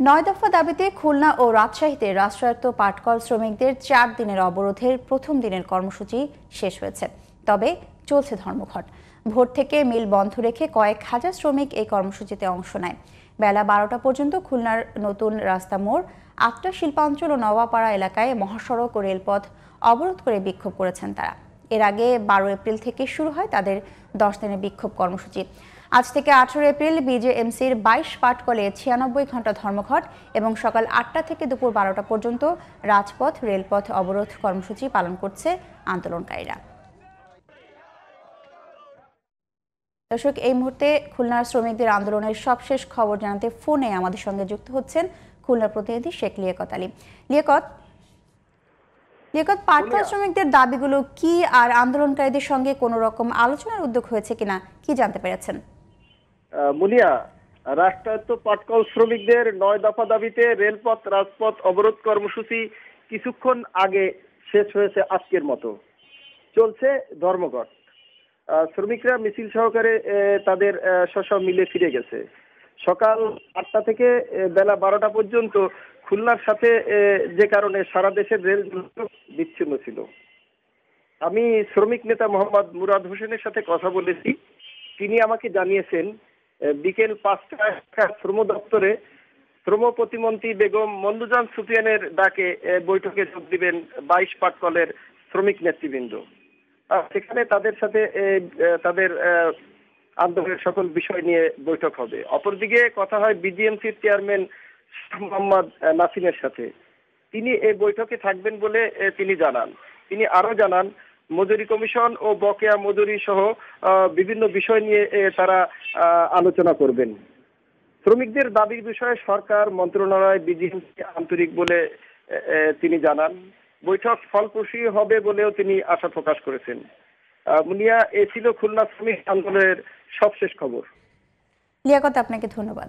নয় দফা দাবিতে খুলনা ও রাজশাহীতে রাষ্ট্রায়ত্ত পাটকল শ্রমিকদের চার দিনের অবরোধের প্রথম দিনের কর্মসূচি শেষ হয়েছে। তবে চলছে ধর্মঘট। ভোর থেকে মিল বন্ধ রেখে কয়েক হাজার শ্রমিক এই কর্মসূচিতে অংশ নেয়। বেলা বারোটা পর্যন্ত খুলনার নতুন রাস্তা মোড়, আটটা শিল্পাঞ্চল ও নওয়াপাড়া এলাকায় মহাসড়ক ও রেলপথ অবরোধ করে বিক্ষোভ করেছেন তারা। এর আগে বারো এপ্রিল থেকে শুরু হয় তাদের দশ দিনের বিক্ষোভ কর্মসূচি। আজ থেকে আঠারো এপ্রিল বিজেএমসির বাইশ পাটকলে ছিয়ানব্বই ঘণ্টা ধর্মঘট এবং সকাল আটটা থেকে দুপুর বারোটা পর্যন্ত রাজপথ রেলপথ অবরোধ কর্মসূচি পালন করছে আন্দোলনকারীরা। দর্শক এই মুহূর্তে খুলনার শ্রমিকদের আন্দোলনের সবশেষ খবর জানাতে ফোনে আমাদের সঙ্গে যুক্ত হচ্ছেন খুলনার প্রতিনিধি শেখ লিয়াকত আলী। লিয়াকত লিয়াকত পাটকল শ্রমিকদের দাবিগুলো কি আর আন্দোলনকারীদের সঙ্গে কোনো রকম আলোচনার উদ্যোগ হয়েছে কিনা কি জানতে পেরেছেন? মুনিয়া রাষ্ট্রায়ত্ত পাটকল শ্রমিকদের নয় দফা দাবিতে রেলপথ রাজপথ অবরোধ কর্মসূচি কিছুক্ষণ আগে শেষ হয়েছে আজকের মতো। চলছে ধর্মঘট। শ্রমিকরা মিছিল সহকারে তাদের আহ, মিলে ফিরে গেছে। সকাল আটটা থেকে বেলা বারোটা পর্যন্ত খুলনার সাথে যে কারণে সারা দেশের রেল বিচ্ছিন্ন ছিল। আমি শ্রমিক নেতা মোহাম্মদ মুরাদ হোসেনের সাথে কথা বলেছি। তিনি আমাকে জানিয়েছেন বিকেল পাঁচটায় শ্রম দপ্তরে শ্রম প্রতিমন্ত্রী বেগম মন্দুজান সুফিয়ানের ডাকে বৈঠকে যোগ দিবেন বাইশ পাটকলের শ্রমিক নেতৃবৃন্দ। সেখানে তাদের সাথে তাদের আন্দোলনের সকল বিষয় নিয়ে বৈঠক হবে। অপরদিকে কথা হয় বিজিএমসির চেয়ারম্যান মোহাম্মদ নাসিমের সাথে। তিনি এই বৈঠকে থাকবেন বলে তিনি জানান। তিনি আরও জানান মজুরি কমিশন ও বকেয়া মজুরি সহ বিভিন্ন বিষয় নিয়ে তারা আলোচনা করবেন। শ্রমিকদের দাবির বিষয়ে সরকার, মন্ত্রণালয়, বিজিএমসি, আন্তরিক বলে তিনি জানান। বৈঠক ফলপ্রসূ হবে বলেও তিনি আশা প্রকাশ করেছেন। মুনিয়া, এ ছিল খুলনা শ্রমিক আন্দোলনের সবশেষ খবর। লিয়াকত আপনাকে ধন্যবাদ।